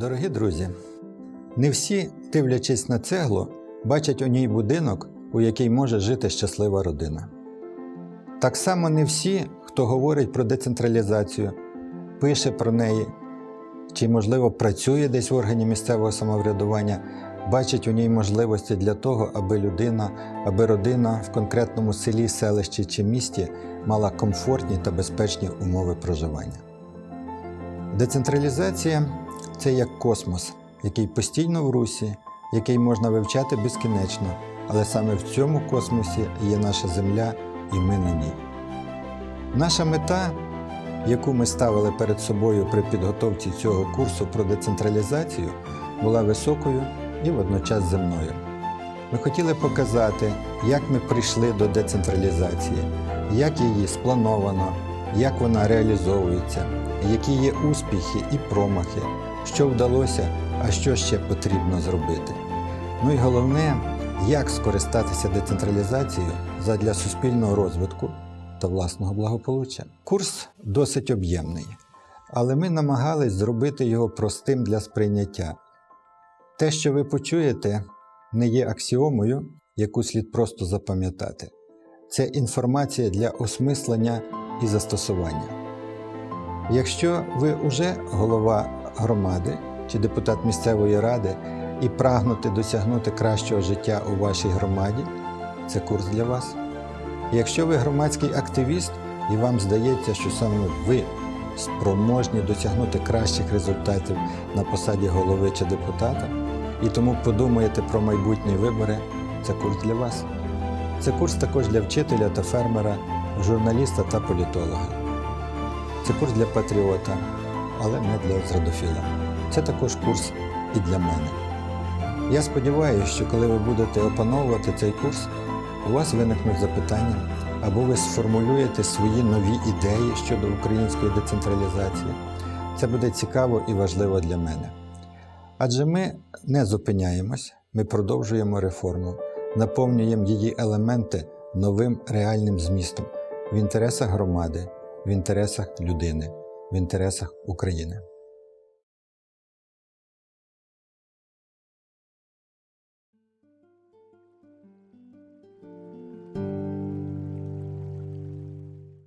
Дорогі друзі, не всі, дивлячись на цеглу, бачать у ній будинок, у який може жити щаслива родина. Так само не всі, хто говорить про децентралізацію, пише про неї чи, можливо, працює десь в органі місцевого самоврядування, бачать у ній можливості для того, аби людина, аби родина в конкретному селі, селищі чи місті мала комфортні та безпечні умови проживання. Децентралізація це як космос, який постійно в русі, який можна вивчати безкінечно, але саме в цьому космосі є наша Земля і ми на ній. Наша мета, яку ми ставили перед собою при підготовці цього курсу про децентралізацію, була високою і водночас земною. Ми хотіли показати, як ми прийшли до децентралізації, як її сплановано, як вона реалізовується, які є успіхи і промахи, що вдалося, а що ще потрібно зробити. Ну і головне, як скористатися децентралізацією задля суспільного розвитку та власного благополуччя. Курс досить об'ємний, але ми намагались зробити його простим для сприйняття. Те, що ви почуєте, не є аксіомою, яку слід просто запам'ятати. Це інформація для осмислення і застосування. Якщо ви вже голова громади чи депутат місцевої ради і прагнете досягнути кращого життя у вашій громаді, це курс для вас. Якщо ви громадський активіст і вам здається, що саме ви спроможні досягнути кращих результатів на посаді голови чи депутата, і тому подумаєте про майбутні вибори, це курс для вас. Це курс також для вчителя та фермера, журналіста та політолога. Це курс для патріота, але не для зрадофіла. Це також курс і для мене. Я сподіваюся, що коли ви будете опановувати цей курс, у вас виникнуть запитання, або ви сформулюєте свої нові ідеї щодо української децентралізації. Це буде цікаво і важливо для мене. Адже ми не зупиняємось, ми продовжуємо реформу, наповнюємо її елементи новим реальним змістом в інтересах громади, в інтересах людини, в інтересах України.